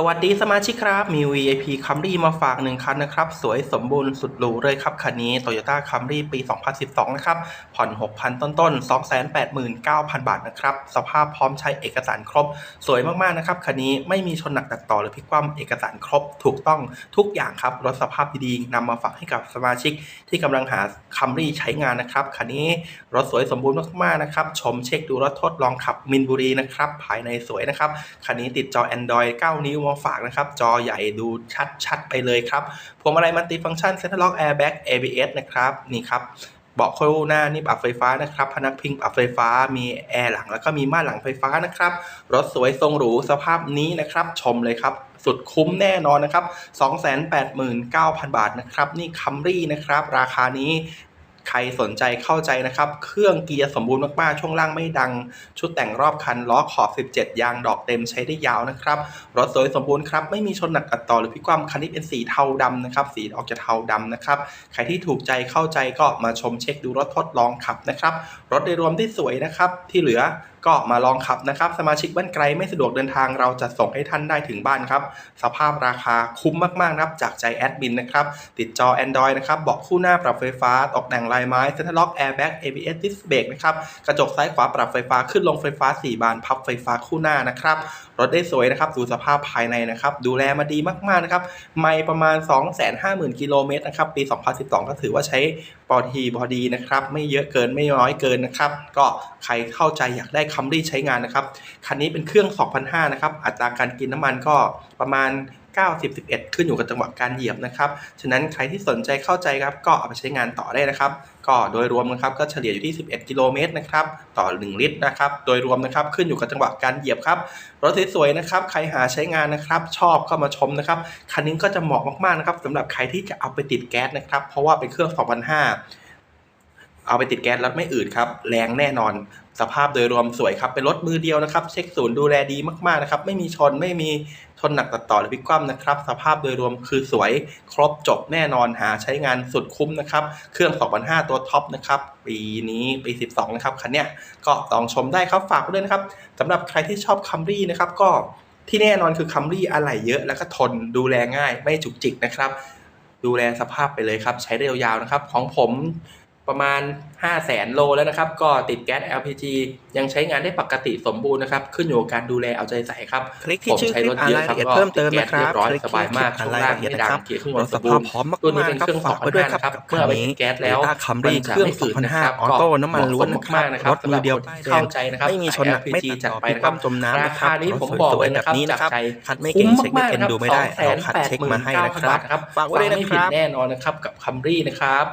สวัสดีสมาชิกครับ มี VIP Camry มาฝากหนึ่งคันนะครับ สวยสมบูรณ์สุดหรูเลยครับ คันนี้ Toyota Camry ปี 2012 นะครับ ผ่อน 6,000 ต้นๆ289,000 บาทนะครับ สภาพพร้อมใช้เอกสารครบ สวยมากๆนะครับ คันนี้ไม่มีชนหนักตัดต่อหรือพลิกคว่ำเอกสารครบ ถูกต้องทุกอย่างครับ รถสภาพดีๆนำมาฝากให้กับสมาชิกที่กำลังหา Camry ใช้งานนะครับ คันนี้รถสวยสมบูรณ์มากๆนะครับ ชมเช็คดูรถทดลองขับมินบุรีนะครับ ภายในสวยนะครับ คันนี้ติดจอ Android 9 นิ้วมาฝากนะครับ จอใหญ่ดูชัด ๆ ไปเลยครับพวงมาลัยมัลติฟังก์ชัน Center Lock Airbag ABS นะครับนี่ครับเบาะคู่หน้านี่ปรับไฟฟ้านะครับ พนักพิงปรับไฟฟ้า มีแอร์หลังแล้วก็มีม่านหลังไฟฟ้านะครับ รถสวยทรงหรูสภาพนี้นะครับ ชมเลยครับ สุดคุ้มแน่นอนนะครับ 289,000 บาทนะครับ นี่คัมรี่นะครับ ราคานี้ ใครสนใจเข้าใจนะครับ เครื่องเกียร์สมบูรณ์มากๆ ช่วงล่างไม่ดัง ชุดแต่งรอบคันล้อขอบ 17 ยางดอกเต็มใช้ได้ยาวนะครับ รถสวยสมบูรณ์ครับ ไม่มีชนหนักอัดต่อหรือพิกความคันนี้เป็นสีเทาดำนะครับ สีออกจะเทาดำนะครับ ใครที่ถูกใจเข้าใจก็มาชมเช็คดูรถทดลองขับนะครับ รถโดยรวมที่สวยนะครับ ที่เหลือก็มาลองขับนะครับ สมาชิกบ้านไกลไม่สะดวกเดินทางเราจะส่งให้ท่านได้ถึงบ้านครับ สภาพราคาคุ้มมากๆนะครับ จากใจแอดมินนะครับ ติดจอ Android นะครับเบาะคู่หน้าปรับไฟฟ้า ตกแต่งลายไม้ Center Lock Airbag ABS Disc Brake นะครับ กระจกซ้ายขวาปรับไฟฟ้าขึ้นลงไฟฟ้า 4 บาน พับไฟฟ้าคู่หน้านะครับ รถได้สวยนะครับดูสภาพภายในนะครับ ดูแลมาดีมากๆนะครับ ไม่ประมาณ 250,000กิโลเมตรนะครับปี 2012 ก็ถือว่าใช้ปอทีพอดีนะครับ ไม่เยอะเกินไม่น้อยเกินนะครับ ก็ใครเข้าใจอยากได้คัมรี่ใช้งานนะครับ คันนี้เป็นเครื่อง2,500นะครับ อัตราการกินน้ำมันก็ประมาณ 90 11 ขึ้นอยู่กับจังหวะการเหยียบนะครับ ฉะนั้นใครที่สนใจเข้าใจครับ ก็เอาไปใช้งานต่อได้นะครับ ก็โดยรวมนะครับก็เฉลี่ยอยู่ที่ 11 กิโลเมตรนะครับ ต่อ 1 ลิตรนะครับ โดยรวมนะครับขึ้นอยู่กับจังหวะการเหยียบครับ รถสวยๆนะครับ ใครหาใช้งานนะครับ ชอบก็มาชมนะครับ คันนี้ก็จะเหมาะมากๆนะครับสำหรับใครที่จะเอาไปติดแก๊สนะครับ เพราะว่าเป็นเครื่อง 2005 เอาไปติดแก๊สแล้วไม่อืดครับ แรงแน่นอน สภาพโดยรวมสวยครับ เป็นรถมือเดียวนะครับ เช็คศูนย์ดูแลดีมากๆนะครับ ไม่มีชน ไม่มีชนหนักตัดต่อหรือพลิกคว่ำนะครับ สภาพโดยรวมคือสวยครบจบแน่นอนหาใช้งานสุดคุ้มนะครับ เครื่อง 2005 ตัวท็อปนะครับ ปีนี้ปี 12 นะครับ คันเนี้ยก็ลองชมได้ครับ ฝากด้วยนะครับสำหรับใครที่ชอบคัมรี่นะครับก็ที่แน่นอนคือคัมรี่อะไหล่เยอะแล้วก็ทนดูแลง่ายไม่จุกจิกนะครับ ดูแลสภาพไปเลยครับ ใช้ได้ยาวๆนะครับ ของผม ประมาณ 5 0 0แสนโลแล้วนะครับ ก็ติดแก๊ส LPG ยังใช้งานได้ปกติสมบูรณ์นะครับ ขึ้นอยู่กับการดูแลเอาใจใส่ครับ คลิกที่ผมชื่อใช้คลิรปถอ่านเยอะรายครับละเอียดก็เพิ่มเติมติดนะแก๊สครับเรียบร้อยคลิกสบายมากที่ช่วงอ่านล่างรายละเอียดไม่นะดัครังบเกียร์ขึ้นรมาถสสมบูภารพณ์พร้อมตัวนี้มากเป็นๆครับเครื่องฝากไว้ด้วยครับ2,500กับเมื่อคันเอาไปนี้ติดแก๊สแล้ว Toyota Camry มันจะเครื่องไม่อืดนะครับ2,500ออโต้น้ำมันล้วนนะคมารับกๆนะครับรถมือเดียวสำหรับคนที่เข้าใจนะครับไม่มีชนหนักสายไม่ LPG ตัดจัดต่อไปพลิกนะครับคว่ำจมน้ำนะครัราบคานี้รถผมสบอกวยเลยๆแบบนี้นะครับจากใจคัดไม่เก่งเช็คไม่เป็นดูไม่ได้เราคัดเช็คมาให้นะครับฝากฝากไว้ด้วยนะคผิดรับแน่นอนนะครับกับคัมรี่นะครับ